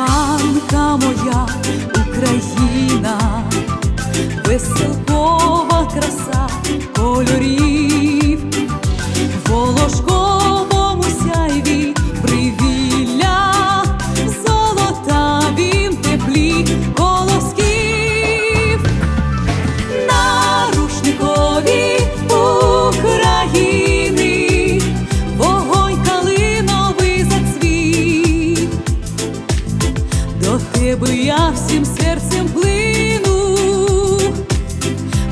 wall тебе я всім серцем плину,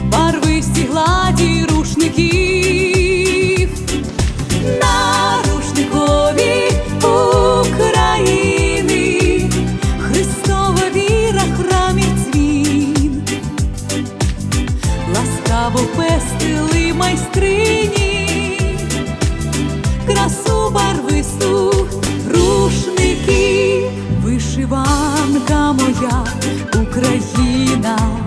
барвисті гладі рушників, на рушникові України, Христова віра, храмів цвін, ласкаво пестили майстрині, now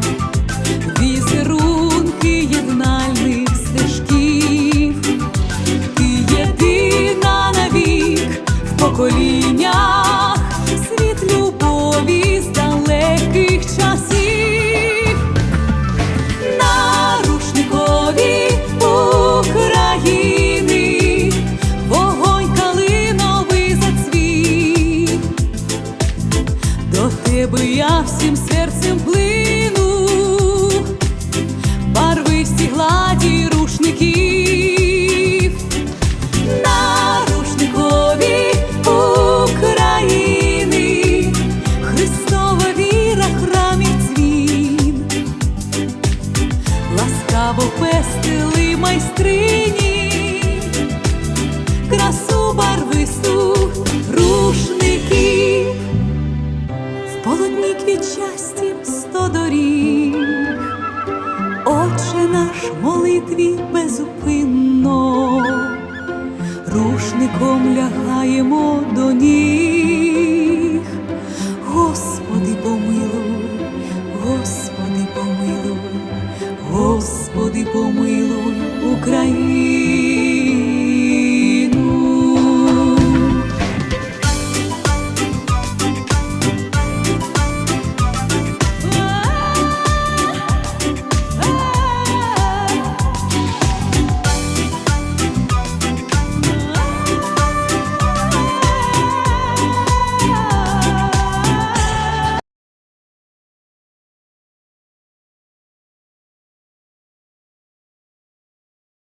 До тебе я всім серцем плину, барвисті гладі рушників, на рушникові України, Христова віра, храмів цвін ласкаво пестили майстрині, молитві безупинно, рушником лягаємо до ніг, Господи помилуй, Господи помилуй. Господи, помилуй Україну.